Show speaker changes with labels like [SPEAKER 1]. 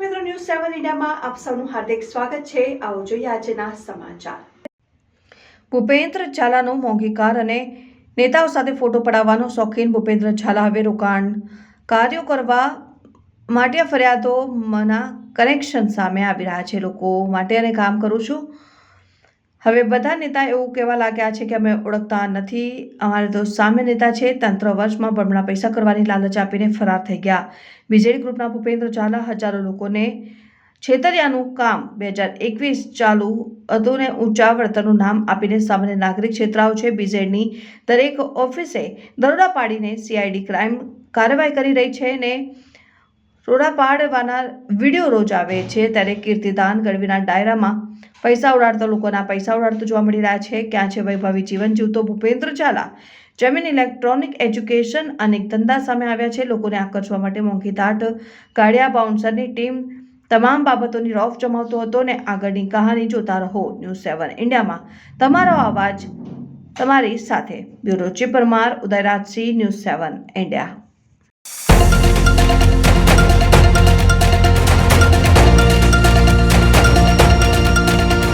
[SPEAKER 1] ન્યૂઝમાં આપ સૌનું હાર્દિક સ્વાગત છે. આવો જોઈએ આજના સમાચાર.
[SPEAKER 2] ભૂપેન્દ્ર ઝાલાનો મોંઘીકાર અને નેતાઓ સાથે ફોટો પડાવવાનો શોખીન ભૂપેન્દ્ર ઝાલા હવે રોકાણ. કાર્યો કરવા માટે ફરિયાદોમાંના કનેક્શન સામે આવી રહ્યા છે લોકો. માટે અને કામ કરું છું. હવે બધા નેતા એવું કહેવા લાગ્યા છે કે અમે ઓળખતા નથી. અમારે તો સામે નેતા છે, તંત્ર વર્ષમાં બમણા પૈસા કરવાની લાલચ આપીને ફરાર થઈ ગયા. બીજેડી ગ્રુપના ભૂપેન્દ્ર ઝાલા હજારો લોકોને છેતરિયાનું કામ. બે હજાર એકવીસ ચાલુ હતું ને ઊંચા વળતરનું નામ આપીને સામાન્ય નાગરિક છેતરાવ છે. બીજેડની દરેક ઓફિસે દરોડા પાડીને સીઆઈડી ક્રાઇમ કાર્યવાહી કરી રહી છે ને રોડા પાડવાના વીડિયો રોજ આવે છે ત્યારે કીર્તિદાન ગઢવીના ડાયરામાં પૈસા ઉડાડતા લોકોના પૈસા ઉડાડતો જોવા મળી રહ્યા છે. ક્યાં છે વૈભવી જીવન જીવતો ભૂપેન્દ્ર ઝાલા? જમીન ઇલેક્ટ્રોનિક એજ્યુકેશન અને ધંધા સામે આવ્યા છે. લોકોને આકર્ષવા માટે મોંઘી દાટ કાળિયા બાઉન્સરની ટીમ તમામ બાબતોની રોફ જમાવતો હતો ને આગળની કહાની જોતા રહો ન્યૂઝ સેવન ઇન્ડિયામાં. તમારો અવાજ તમારી સાથે. Bureau chief Parmar Udayrajsinh, news seven India.